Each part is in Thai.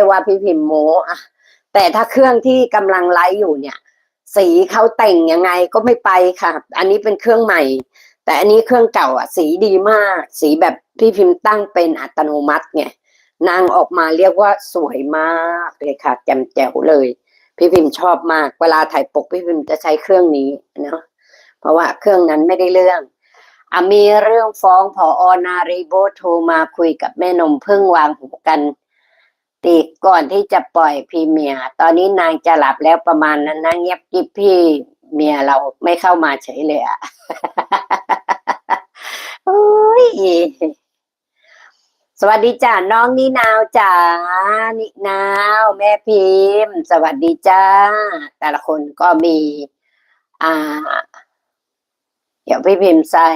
่ว่าพี่พิมพ์โมอะแต่ถ้าเครื่องที่กำลังไลฟ์อยู่เนี่ย สีเขาแต่งยังไงก็ไม่ไปค่ะ อันนี้เป็นเครื่องใหม่ แต่อันนี้เครื่องเก่าอะ สีดีมาก สีแบบพี่พิมพ์ตั้งเป็นอัตโนมัติไงนางออกมาเรียกว่าสวยมากเลยค่ะ แจ่มแจ๋วเลย พี่พิมพ์ชอบมาก เวลาถ่ายปกพี่พิมพ์จะใช้เครื่องนี้เนาะเพราะว่าเครื่องนั้นไม่ได้เรื่องอะมีเรื่องฟ้องพออนารีโบโทรมาคุยกับแม่นมเพิ่งวางหูกัน ตีก่อนที่จะปล่อยพรีเมีย ตอนนี้นางจะหลับแล้วประมาณนั้นนะเงียบกิ๊บพี่เมียเราไม่เข้ามาเฉยเลยอะโอ้ยสวัสดีจ้าน้องนินาวจ้านินาว แม่พิมพ์ สวัสดีจ้า แต่ละคนก็มี อ่า เดี๋ยวพี่พิมพ์ใส่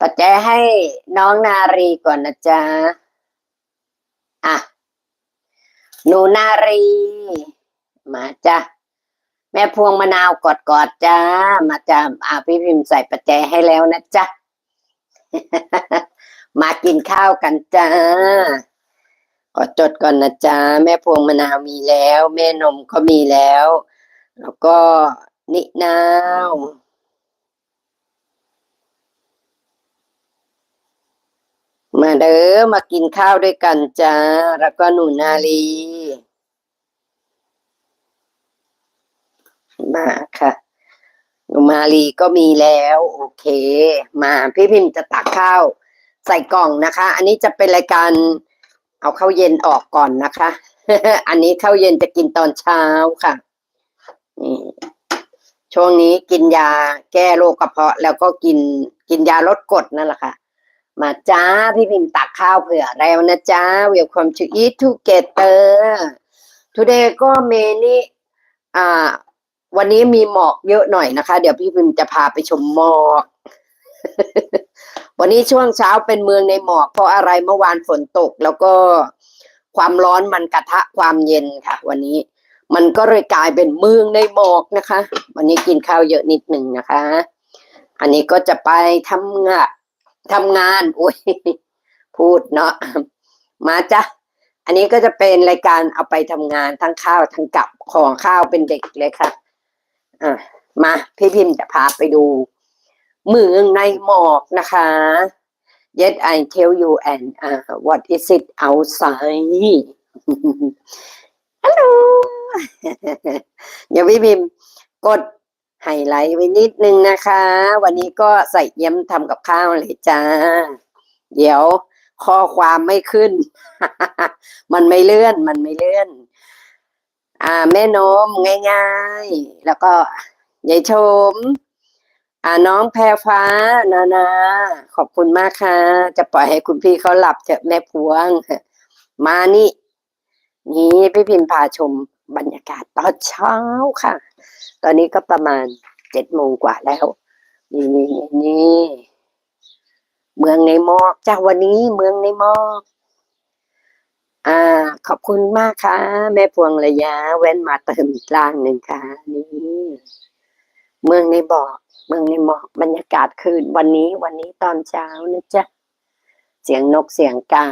ปัจจัยให้น้องนารีก่อนนะจ๊ะ อะหนูนารี มาจ้ะแม่พวงมะนาวกอดกอดๆจ้า มาจ้าอาพี่พิมพ์ใส่ปัจจัยให้แล้วนะจ๊ะมากินข้าวกันจ้าก็จดก่อนนะจ๊ะแม่พวงมะนาวมีแล้ว แม่นมก็มีแล้ว แล้วก็นินาว มาเด้อมากินข้าวด้วยกันจ้า แล้วก็หนูนาลีมาค่ะ หนูมาลีก็มีแล้ว โอเค มาพี่พิมพ์จะตักข้าวใส่กล่องนะคะ อันนี้จะเป็นรายการเอาข้าวเย็นออกก่อนนะคะ อันนี้ข้าวเย็นจะกินตอนเช้าค่ะนี่ช่วงนี้กินยาแก้โรคกระเพาะ แล้วก็กินกินยาลดกรดนั่นแหละค่ะ มาจ้า พี่พิมพ์ตักข้าวเผื่อแล้วนะจ้า Welcome to eat together today ก็เมนี่อ่า วันนี้มีหมอกเยอะหน่อยนะคะ เดี๋ยวพี่พิมพ์จะพาไปชมหมอก วันนี้ช่วงเช้าเป็นเมืองในหมอก เพราะอะไรเมื่อวานฝนตก แล้วก็ความร้อนมันกระทะความเย็นค่ะ วันนี้มันก็เลยกลายเป็นเมืองในหมอกนะคะ วันนี้กินข้าวเยอะนิดหนึ่งนะคะ อันนี้ก็จะไปทำงาน ทำงาน อุ้ยพูดเนาะมาจ้ะอันนี้ก็จะเป็นรายการเอาไปทำงานทั้งข้าวทั้งกับของข้าวเป็นเด็กเลยค่ะอะมาพี่พิมพ์จะพาไปดูเมืองในหมอกนะคะ Yet I tell you and uh, what is it outside ฮัลโหลเดี๋ยวพี่พิมพ์กด ไฮไลท์ไว้นิดนึงนะคะ วันนี้ก็ใส่เยี่ยมทำกับข้าวเลยจ้า เดี๋ยวข้อความไม่ขึ้น มันไม่เลื่อน มันไม่เลื่อน อ่า แม่นมง่ายๆ แล้วก็ยายชม อ่าน้องแพรฟ้า นานา ขอบคุณมากค่ะ จะปล่อยให้คุณพี่เขาหลับเถอะแม่พวง มานี่ นี่พี่พิมพ์พาชม บรรยากาศตอนเช้าค่ะ ตอนนี้ก็ประมาณเจ็ดโมงกว่าแล้วนี่นี่นี่นี่เมืองในหมอกจ้าวันนี้เมืองในหมอก อ่า ขอบคุณมากค่ะ แม่พวงระยะแว้นมาเติมอีกล่างหนึ่งค่ะ นี่ เมืองในบอกเมืองในหมอกบรรยากาศคืนวันนี้วันนี้ตอนเช้านะจ๊ะ เสียงนกเสียงกา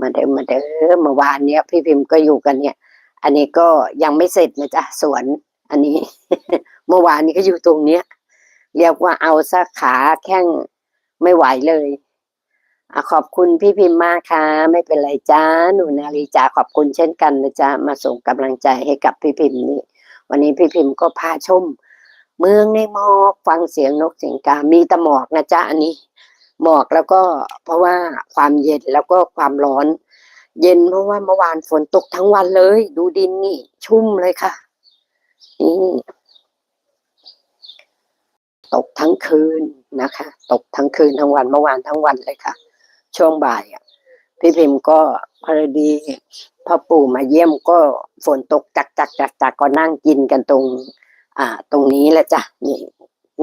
มาเดิมมาเดิมเมื่อวานเนี้ย พี่พิมพ์ก็อยู่กันเนี่ย อันนี้ก็ยังไม่เสร็จนะจ๊ะสวน อันนี้ เมื่อวานนี้ก็อยู่ตรงเนี้ย เรียกว่าเอาซะขาแข้งไม่ไหวเลยอขอบคุณพี่พิมพ์มากค่ะ ไม่เป็นไรจ้าหนูนาลีจ้าขอบคุณเช่นกันนะจ๊ะมาส่งกำลังใจให้กับพี่พิมพ์นี่วันนี้พี่พิมพ์ก็พาชม เมืองในหมอกฟังเสียงนกเสียงกามีต่หมอกนะจ๊ะอันนี้หมอกแล้วก็เพราะว่าความเย็นแล้วก็ความร้อน เย็นเพราะว่าเมื่อวานฝนตกทั้งวันเลย ดูดินนี่ ชุ่มเลยค่ะ นี่ ตกทั้งคืนนะคะ ตกทั้งคืนทั้งวันเมื่อวานทั้งวันเลยค่ะ ช่วงบ่ายอะพี่พิมพ์ก็พอดีพ่อปู่มาเยี่ยมก็ฝนตกจักจักจักจักก็นั่งกินกันตรง อ่า ตรงนี้แหละจ้ะนี่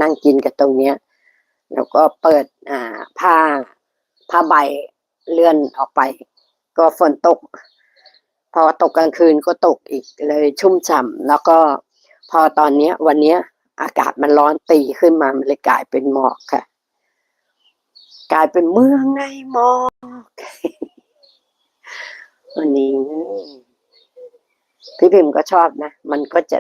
นั่งกินกันตรงเนี้ย แล้วก็เปิดอ่าผ้าผ้าใบเลื่อนออกไป ก็ฝนตก พอตกกลางคืนก็ตกอีกเลยชุ่มฉ่ำแล้วก็พอตอนเนี้ย วันเนี้ย อากาศมันร้อนตีขึ้นมามันเลยกลายเป็นหมอกค่ะ กลายเป็นเมืองในหมอกวันนี้พี่พิมพ์ก็ชอบนะ มันก็จะ